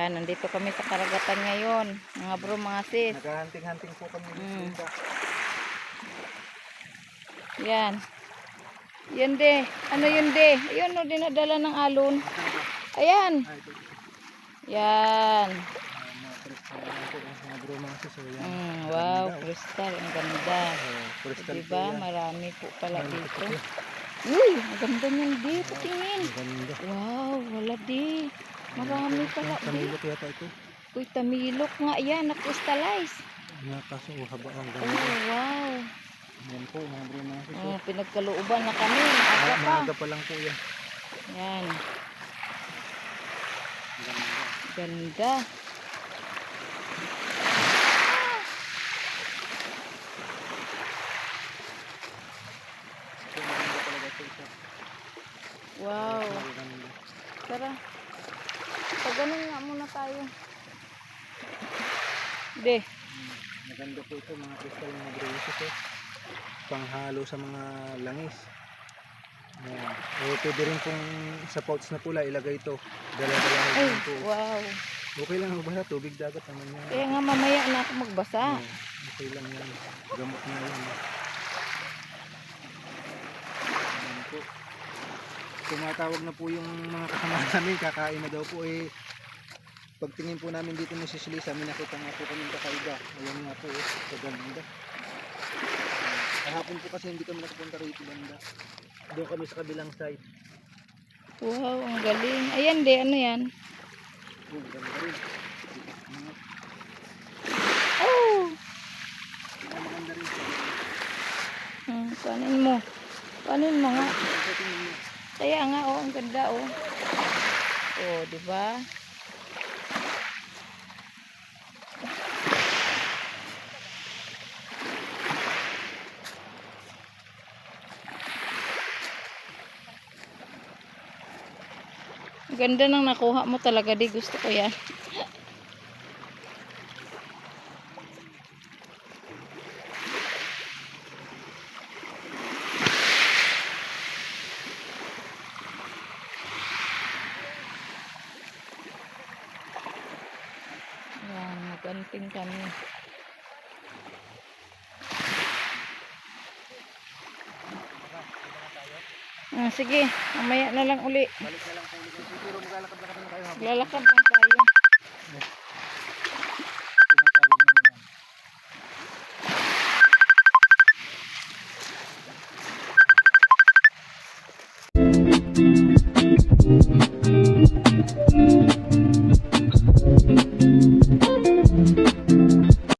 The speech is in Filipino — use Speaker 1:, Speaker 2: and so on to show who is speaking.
Speaker 1: Yan, nandito kami sa karagatan ngayon. Mga bro, mga sis.
Speaker 2: Naghahanting-hanting po kami
Speaker 1: Mm.
Speaker 2: isda.
Speaker 1: Yan. Yan de. Ano yun de? Ayun o, dinadala ng alon. Ayan. Yan. Mm, wow, crystal. Ang ganda.
Speaker 2: Crystal
Speaker 1: Diba? Marami po pala dito.
Speaker 2: ito.
Speaker 1: Uy, ang ganda niyan di. Patingin. Wow, wala di. Marami pala di.
Speaker 2: Kamilok yata ito.
Speaker 1: Uy, tamilok nga yan. Na-crystallize.
Speaker 2: Nga kaso, oh, haba ang
Speaker 1: Oh,
Speaker 2: ganda.
Speaker 1: wow.
Speaker 2: Yan po, mga bro, mga sis.
Speaker 1: Oh, pinagkalooban na kami. Aga
Speaker 2: Ah,
Speaker 1: pa.
Speaker 2: maaga pa lang po yan.
Speaker 1: Yan.
Speaker 2: Ganda.
Speaker 1: Ganda. Wow. Tara. Ganun nga muna tayo. De.
Speaker 2: Maganda po ito mga crystal mga braces eh. Panghalo sa mga langis. Ayan. Eh, pwede rin pong sa pouch na pula ilagay ito. Dala-dala na
Speaker 1: Ay,
Speaker 2: po.
Speaker 1: wow.
Speaker 2: Okay lang basta tubig dagat naman yan.
Speaker 1: Kaya nga mamaya na ako magbasa.
Speaker 2: Oo, okay lang yan. Gamot na yan. Ayan po. Tumatawag na po yung mga kasama namin. Kakain na daw po eh. Pagtingin po namin dito ni Sis Lisa, may nakita nga po kami kakaiba. Ayan nga po eh. Sa ganda. Kahapon po kasi hindi kami nakapunta rito banda. Doon kami sa kabilang side.
Speaker 1: Wow, ang galing. Ayan de, ano yan?
Speaker 2: Oh, ganda rin.
Speaker 1: Oh!
Speaker 2: maganda rin.
Speaker 1: Hmm, panin mo. Panin mo nga. Kaya nga, oh, ang ganda, oh. Oh, di ba? Ganda nang nakuha mo talaga, di gusto ko yan. Maganting kami. Ah, sige, mamaya na lang uli.
Speaker 2: Balik na lang po ulit. Siguro maglalakad-lakad na kayo.
Speaker 1: Lalakad lang